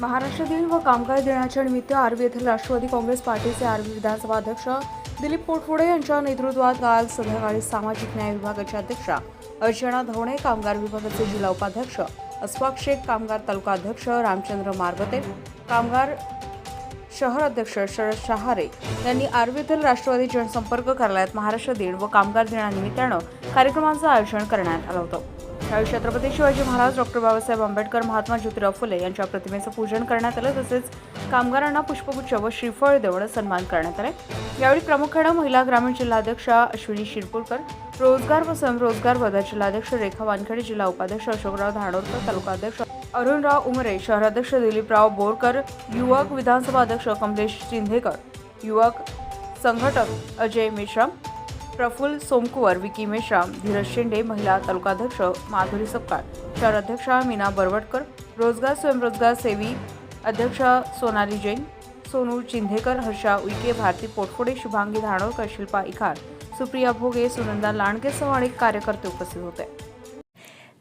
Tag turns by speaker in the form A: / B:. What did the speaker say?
A: महाराष्ट्र दिन व कामगार दिनाच्या निमित्त आर्वी येथील राष्ट्रवादी काँग्रेस पार्टीचे आर्वी विधानसभा अध्यक्ष दिलीप पोटफोडे यांच्या नेतृत्वात काल संध्याकाळी सामाजिक न्याय विभागाच्या अध्यक्षा अर्चना धवणे कामगार विभागाचे जिल्हा उपाध्यक्ष अस्वाक शेख कामगार तालुका अध्यक्ष रामचंद्र मारबते कामगार शहर अध्यक्ष शरद शहारे यांनी आर्वी येथील राष्ट्रवादी जनसंपर्क कार्यालयात महाराष्ट्र दिन व कामगार दिनानिमित्तानं कार्यक्रमाचं आयोजन करण्यात आलं होतं. यावेळी छत्रपती शिवाजी महाराज डॉक्टर बाबासाहेब आंबेडकर महात्मा ज्योतिराव फुले यांच्या प्रतिमेचं पूजन करण्यात आलं. तसेच कामगारांना पुष्पगुच्छ व श्रीफळ देऊन सन्मान करण्यात आले. यावेळी प्रामुख्यानं महिला ग्रामीण जिल्हाध्यक्षा अश्विनी शिरपूरकर रोजगार व स्वयंरोजगार वर्धा जिल्हाध्यक्ष रेखा वानखेडे जिल्हा उपाध्यक्ष अशोकराव धानोरकर तालुका अध्यक्ष अरुणराव उमरे शहराध्यक्ष दिलीपराव बोरकर युवक विधानसभा अध्यक्ष कमलेश चिंधेकर युवक संघटक अजय मेश्राम प्रफुल्ल सोमकुवर विकी मेश्राम धीरज शेंडे महिला तालुकाध्यक्ष माधुरी सपकाळ. शहराध्यक्षा मीना बरवटकर रोजगार स्वयंरोजगार सेवी अध्यक्षा सोनाली जैन सोनू चिंधेकर हर्षा उईके भारती पोटफोडे शुभांगी धानोरकर शिल्पा इखार सुप्रिया भोगे सुनंदा लांडगेसह अनेक कार्यकर्ते उपस्थित होते.